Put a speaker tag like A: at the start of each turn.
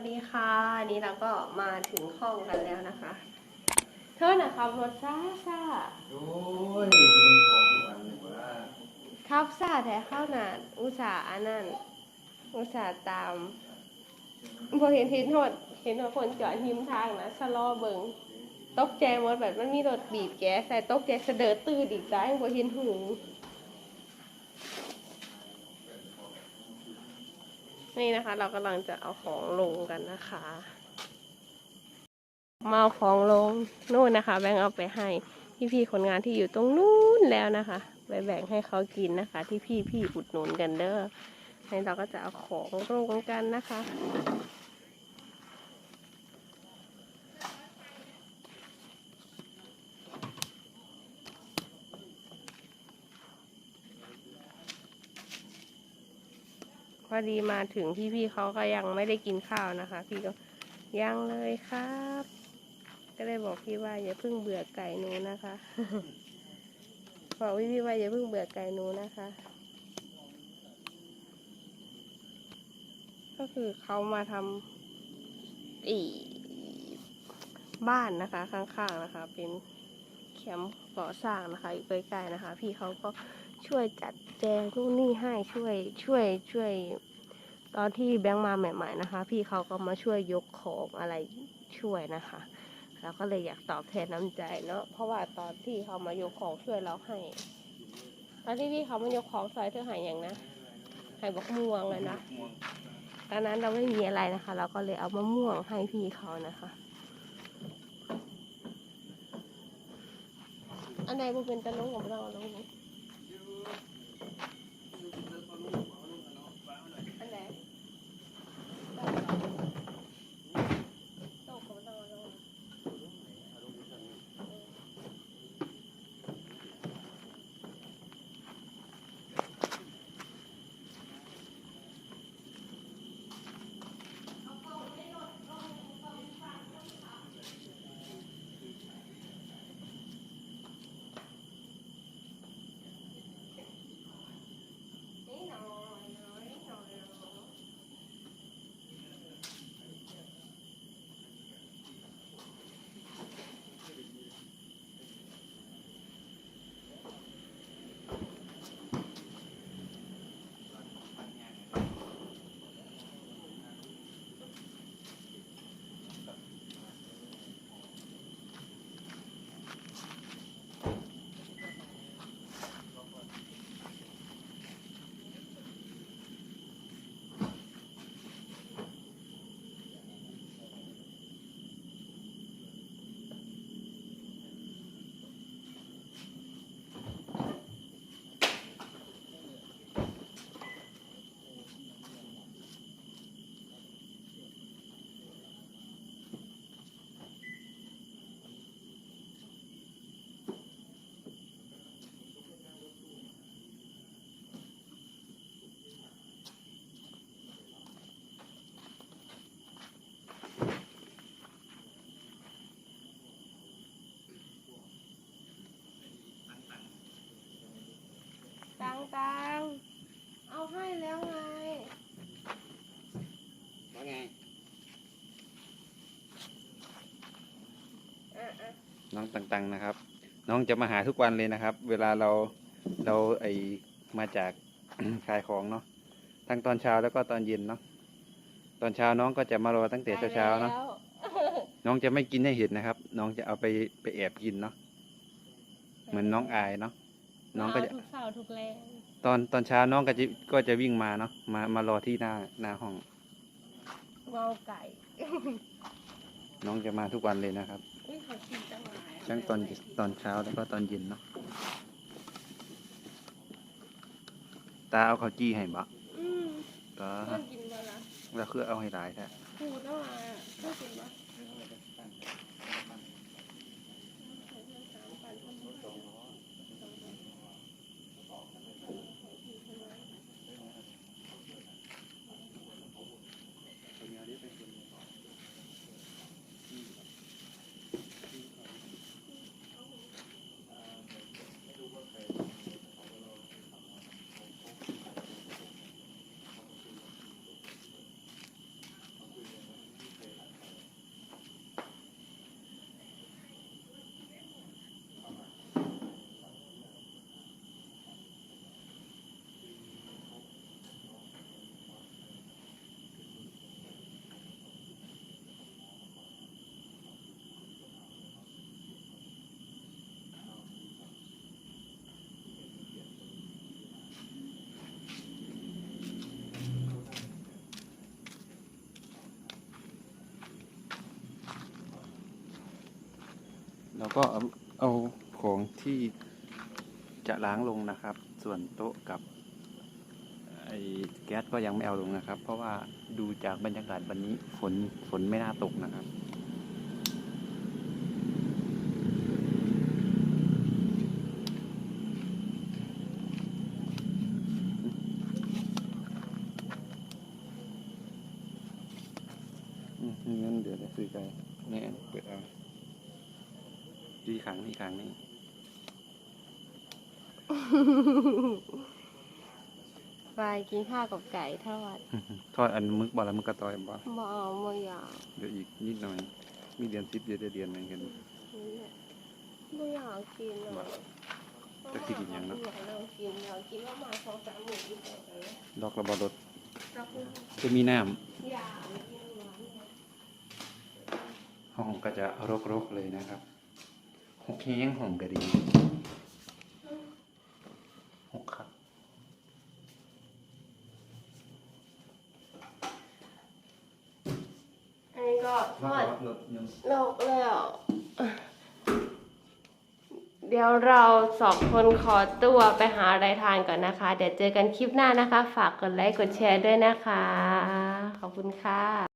A: สวัสดีค่ะอันนี้เราก็มาถึงห้องกันแล้วนะคะ เธอน่ะขับรถซ่าซ่า
B: โอ้ยดูมันของทุกวันเลยว่า
A: ขับซ่าแต่เข้าหนาอุตส่าห์อันนั้นอุตส่าห์ตามพอเห็นเห็นหดเห็นว่าคนจอดหิมทางนะชะลอเบิงตกใจหมดแบบมันมีรถบีบแกใส่ตกใจเสะเดอตื่นอีกจ้าพอเห็นหู นี่นะคะ เรากำลังจะเอาของลงกันนะคะ มาเอาของลงนู่นนะคะ แบ่งเอาไปให้พี่ๆคนงานที่อยู่ตรงนู้นแล้วนะคะไปแบ่งให้เขากินนะคะ ที่พี่ๆอุดหนุนกันเด้อให้เราก็จะเอาของลงกันนะคะ พอดีมาถึงพี่ๆเขาก็ยังไม่ได้กินข้าวนะคะ พี่ก็ยังเลยครับ ก็เลยบอกพี่ว่าอย่าเพิ่งเบื่อไก่หนูนะคะบอกพี่พี่ว่าอย่าเพิ่งเบื่อไก่หนูนะคะ ก็คือเขามาทำอีบ้านนะคะ ข้างๆนะคะ เป็นแคมป์ก่อสร้างนะคะอยู่ใกล้ๆนะคะ พี่เขาก็ ช่วยจัดแจงนู่นนี่ให้ช่วยช่วยช่วย ตอนที่แบงค์มาใหม่ ๆนะคะ พี่เขาก็มาช่วยยกของอะไรช่วยนะคะเราก็เลยอยากตอบแทนน้ำใจเนาะเพราะว่าตอนที่เขามายกของช่วยเราให้ ตอนที่พี่เขามายกของใส่เธอหายอย่างนะใหายบอกม่วงเลยนะตอนนั้นเราไม่มีอะไรนะคะ เราก็เลยเอามะม่วงให้พี่เขานะคะ อันไหนบ่เป็นตะลุงของเราลง ตังตังเอาให้แล้วไง
B: ว่าไง
A: อะอะ
B: น้องตังๆนะครับ น้องจะมาหาทุกวันเลยนะครับ เวลาเราเราไอมาจาก ขายของเนาะทั้งตอนเช้าแล้วก็ตอนเย็นเนาะตอนเช้าน้องก็จะมารอตั้งแต่เช้าๆเนาะ
A: ได้แล้ว
B: น้องจะไม่กินให้เห็นนะครับ น้องจะเอาไปไปแอบกินเนาะเหมือนน้องอายเนาะ น้องก็จะ
A: เาทุกเสาร์ทุกแรง
B: ตอนตอนเช้าน้องก็จะก็จะวิ่งมาเนาะมามารอที่หน้าหน้าห้อง
A: เมาไก่
B: น้องจะมาทุกวันเลยนะครับ
A: อุ้ยเขากินจังหวะ
B: ทั้งตอนตอนเช้าแล้วก็ตอนเย็นเนาะตาเอาข้าวจี้ให้บ่
A: อืม
B: ก็
A: เพื่อนกินมาละ
B: แล้วคือเอาให้หลายแท้
A: พูดตั้งมาเพื่อนกินมา
B: แล้วก็เอาเอาของที่จะล้างลงนะครับ ส่วนโต๊ะกับไอ้แก๊สก็ยังไม่เอาลงนะครับ เพราะว่าดูจากบรรยากาศวันนี้ฝนฝนไม่น่าตกนะครับอืมงั้นเดี๋ยวจะซื้อไปแน่เปิดเอา ดีขังนี่ขังนี่
A: ไปกินข้าวกับไก่ทอด
B: ทอดอันมึกบ่ละมึกกระตอยบ่
A: บ่เอาบ่อยาก
B: เดี๋ยวอีกนิดหน่อย มีเดือนสิบเดือนเดือนหนึงกัน
A: ไม่อยากกินอะ
B: จะสิกินหยังเนอะ
A: อยากเริ่มกินอยากกินประมาณสองสามหมื่นกินไปเลย
B: ดอกระบอรถ
A: แล้วก็
B: จะมีน้
A: อยากกินหวานเนี่ยำ
B: ห้องก็จะรกๆเลยนะครับ หกแห้งห้องก็ดีหกครับ
A: อันนี้ก็ทอด
B: รถยัง
A: โลกแล้ว เดี๋ยวเราสองคนขอตัวไปหาอะไรทานก่อนนะคะ เดี๋ยวเจอกันคลิปหน้านะคะ ฝากกดไลค์กดแชร์ด้วยนะคะ ขอบคุณค่ะ